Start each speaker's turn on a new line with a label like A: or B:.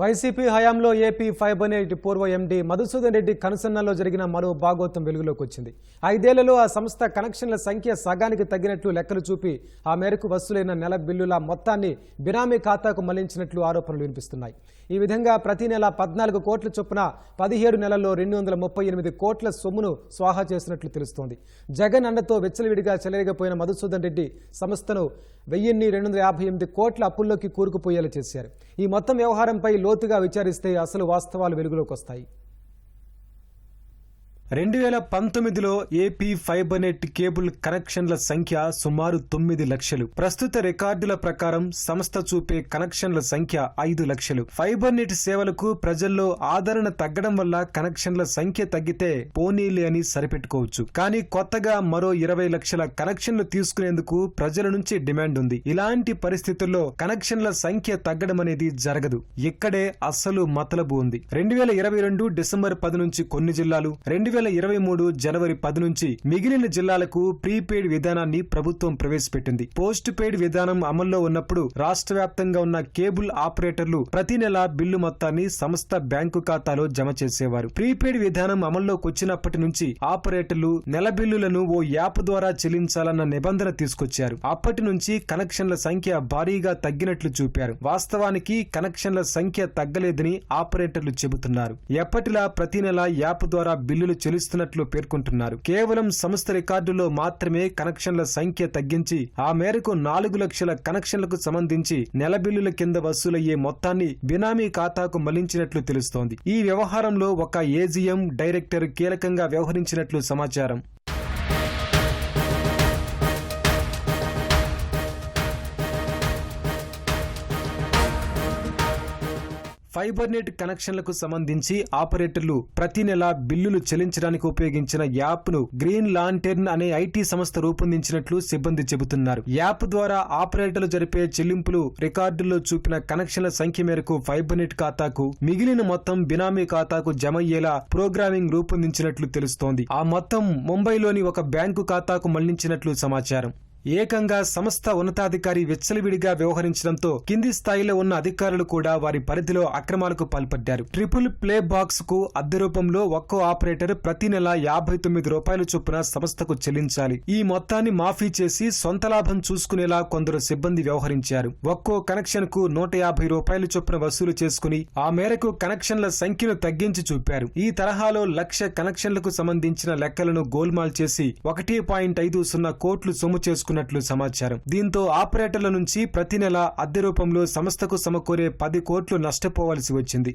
A: YCP హయాంలో AP fibernet పూర్వ MD Madhusudan Reddy కనుసన్నలో జరిగిన మరో భాగోత్వం వెలుగులోకి వచ్చింది. ఐదేళ్ళలో ఆ సంస్థ కనెక్షన్ల సంఖ్య సగానికి తగ్గినట్లు లెక్కలు చూపి ఆ మేరకు వసూలైన నెల బిల్లుల మొత్తాన్ని బినామీ ఖాతాకు మళ్ళించినట్లు ఆరోపణలు వినిపిస్తున్నాయి. ఈ విధంగా ప్రతి నెల పద్నాలుగు కోట్ల చొప్పున పదిహేడు నెలల్లో రెండు వందల ముప్పై ఎనిమిది కోట్ల సొమ్మును స్వాహా చేసినట్లు తెలుస్తోంది. జగన్ అండతో వెచ్చలవిడిగా చెలరేగిపోయిన మధుసూదన్ రెడ్డి సంస్థను వెయ్యిన్ని రెండు వందల యాభై ఎనిమిది కోట్ల అప్పుల్లోకి కూరుకుపోయేలా చేశారు. ఈ మొత్తం వ్యవహారంపై లోతుగా విచారిస్తే అసలు వాస్తవాలు వెలుగులోకి వస్తాయి. రెండు వేల పంతొమ్మిదిలో ఏపీ ఫైబర్ నెట్ కేబుల్ కనెక్షన్ల సంఖ్య సుమారు తొమ్మిది లక్షలు. ప్రస్తుత రికార్డుల ప్రకారం సంస్థ చూపే కనెక్షన్ల సంఖ్య ఐదు లక్షలు. ఫైబర్ నెట్ సేవలకు ప్రజల్లో ఆదరణ తగ్గడం వల్ల కనెక్షన్ల సంఖ్య తగ్గితే పోనీలే అని సరిపెట్టుకోవచ్చు. కానీ కొత్తగా మరో ఇరవై లక్షల కనెక్షన్లు తీసుకునేందుకు ప్రజల నుంచి డిమాండ్ ఉంది. ఇలాంటి పరిస్థితుల్లో కనెక్షన్ల సంఖ్య తగ్గడం అనేది జరగదు. ఇక్కడే అస్సలు మతలబు ఉంది. రెండు వేల ఇరవై రెండు డిసెంబర్ పది నుంచి కొన్ని జిల్లాలు రెండు వేల ఇరవై మూడు జనవరి పది నుంచి మిగిలిన జిల్లాలకు ప్రీపెయిడ్ విధానాన్ని ప్రభుత్వం ప్రవేశపెట్టింది. పోస్ట్ పెయిడ్ విధానం అమల్లో ఉన్నప్పుడు రాష్ట్ర వ్యాప్తంగా ఉన్న కేబుల్ ఆపరేటర్లు ప్రతి నెల బిల్లు మొత్తాన్ని సంస్థ బ్యాంకు ఖాతాలో జమ చేసేవారు. ప్రీపెయిడ్ విధానం అమల్లోకి వచ్చినప్పటి నుంచి ఆపరేటర్లు నెల బిల్లులను ఓ యాప్ ద్వారా చెల్లించాలన్న నిబంధన తీసుకొచ్చారు. అప్పటి నుంచి కనెక్షన్ల సంఖ్య భారీగా తగ్గినట్లు చూపారు. వాస్తవానికి కనెక్షన్ల సంఖ్య తగ్గలేదని ఆపరేటర్లు చెబుతున్నారు. ఎప్పటిలా ప్రతి నెల యాప్ ద్వారా బిల్లులు తెలుస్తున్నట్లు పేర్కొంటున్నారు. కేవలం సంస్థ రికార్డులో మాత్రమే కనెక్షన్ల సంఖ్య తగ్గించి ఆ మేరకు నాలుగు లక్షల కనెక్షన్లకు సంబంధించి నెల బిల్లుల కింద వసూలయ్యే మొత్తాన్ని బినామీ ఖాతాకు మళ్ళించినట్లు తెలుస్తోంది. ఈ వ్యవహారంలో ఒక ఏజీఎం డైరెక్టర్ కీలకంగా వ్యవహరించినట్లు సమాచారం. ఫైబర్ నెట్ కనెక్షన్లకు సంబంధించి ఆపరేటర్లు ప్రతి నెల బిల్లులు చెల్లించడానికి ఉపయోగించిన యాప్ను గ్రీన్ లాంటెర్న్ అనే ఐటీ సంస్థ రూపొందించినట్లు సిబ్బంది చెబుతున్నారు. యాప్ ద్వారా ఆపరేటర్లు జరిపే చెల్లింపులు రికార్డుల్లో చూపిన కనెక్షన్ల సంఖ్య మేరకు ఫైబర్ నెట్ ఖాతాకు మిగిలిన మొత్తం బినామీ ఖాతాకు జమ అయ్యేలా ప్రోగ్రామింగ్ రూపొందించినట్లు తెలుస్తోంది. ఆ మొత్తం ముంబైలోని ఒక బ్యాంకు ఖాతాకు మళ్ళించినట్లు సమాచారం. ఏకంగా సంస్థ ఉన్నతాధికారి విచ్చలవిడిగా వ్యవహరించడంతో కింది స్థాయిలో ఉన్న అధికారులు కూడా వారి పరిధిలో అక్రమాలకు పాల్పడ్డారు. ట్రిపుల్ ప్లే బాక్స్కు అద్దె రూపంలో ఒక్కో ఆపరేటర్ ప్రతి నెల యాభై తొమ్మిది రూపాయల చొప్పున సంస్థకు చెల్లించాలి. ఈ మొత్తాన్ని మాఫీ చేసి సొంత లాభం చూసుకునేలా కొందరు సిబ్బంది వ్యవహరించారు. ఒక్కో కనెక్షన్కు నూట యాభై రూపాయల చొప్పున వసూలు చేసుకుని ఆ మేరకు కనెక్షన్ల సంఖ్యను తగ్గించి చూపారు. ఈ తరహాలో లక్ష కనెక్షన్లకు సంబంధించిన లెక్కలను గోల్మాల్ చేసి ఒకటి పాయింట్ ఐదు సున్నా కోట్లు సొమ్ము తీసుకున్నట్లు సమాచారం. దీంతో ఆపరేటర్ల నుంచి ప్రతి నెల అద్దె రూపంలో సంస్థకు సమకూరే పది కోట్లు నష్టపోవాల్సి వచ్చింది.